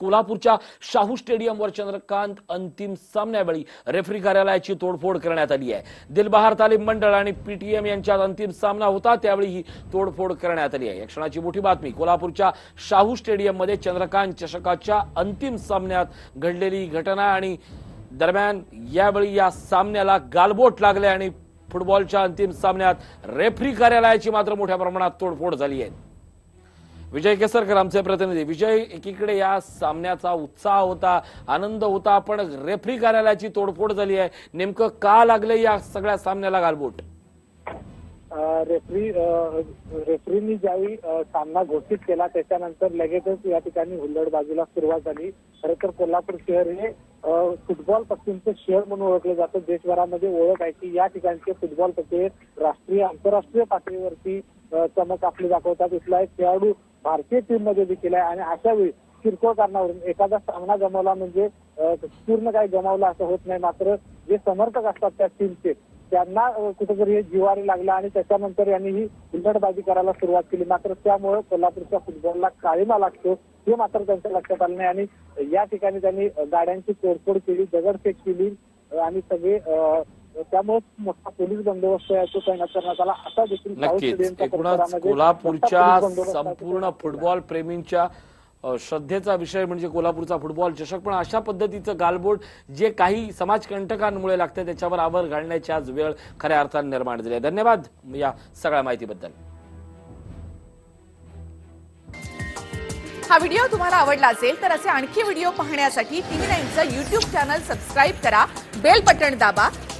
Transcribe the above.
कोल्हापूरच्या शाहू स्टेडियमवर चंद्रकांत अंतिम सामन्यावेळी रेफरी कार्यालयाची तोडफोड करण्यात आली आहे. दिलबहार तालीम मंडळ आणि पीटीएम यांच्यात अंतिम सामना होता त्यावेळी ही तोडफोड करण्यात आली आहे. या क्षणाची मोठी बातमी कोल्हापूरच्या शाहू स्टेडियममध्ये चंद्रकांत चषकाच्या अंतिम सामन्यात घडलेली घटना आणि दरम्यान यावेळी या सामन्याला गालबोट लागले आणि फुटबॉलच्या अंतिम सामन्यात रेफरी कार्यालयाची मात्र मोठ्या प्रमाणात तोडफोड झाली आहे. विजय केसरकर आमचे प्रतिनिधी. विजय एकीकडे या सामन्याचा उत्साह होता आनंद होता पण रेफरी कार्यालयाची तोडफोड झाली आहे. नेमकं का लागले या सगळ्या सामन्याला गालबोट? रेफरी रेफरीनी ज्यावेळी सामना घोषित केला त्याच्यानंतर लगेचच या ठिकाणी हुल्लडबाजीला सुरुवात झाली. खरं तर कोल्हापूर शहर हे फुटबॉल पक्षींचं शहर म्हणून ओळखलं जातं. देशभरामध्ये ओळख आहे की या ठिकाणचे फुटबॉल पट्टे राष्ट्रीय आंतरराष्ट्रीय पातळीवरती चमक आपली दाखवतात. इथला एक खेळाडू भारतीय टीममध्ये देखील आहे आणि अशा वेळी किरकोळ कारणावरून एखादा सामना गमावला म्हणजे पूर्ण काही गमावला असं होत नाही. मात्र जे समर्थक असतात त्या टीमचे त्यांना कुठेतरी हे जिवारी लागलं आणि त्याच्यानंतर यांनी ही उलटबाजी करायला सुरुवात केली. मात्र त्यामुळे कोल्हापूरच्या फुटबॉलला काळीमा लागतो हे मात्र त्यांच्या लक्षात आलं नाही. आणि या ठिकाणी त्यांनी गाड्यांची तोडफोड केली दगडफेक केली आणि सगळे त्यामुळे मोठा पोलीस बंदोबस्त आहे तो तैनात करण्यात आला. असा देखील साऊथ नक्कीच. एकूणच कोल्हापूरच्या संपूर्ण. फुटबॉल प्रेमींच्या श्रद्धेचा विषय म्हणजे कोल्हापूरचा फुटबॉल चषक. पण अशा पद्धतीचं गालबोट जे काही समाजकंटकांमुळे लागते त्याच्यावर आवर घालण्याची आज वेळ खऱ्या अर्थाने निर्माण झाली आहे. धन्यवाद या सगळ्या माहितीबद्दल. हा व्हिडिओ तुम्हाला आवडला असेल तर असे आणखी व्हिडिओ पाहण्यासाठी टीव्ही नाईनचं युट्यूब चॅनल सबस्क्राईब करा. बेल बटण दाबा.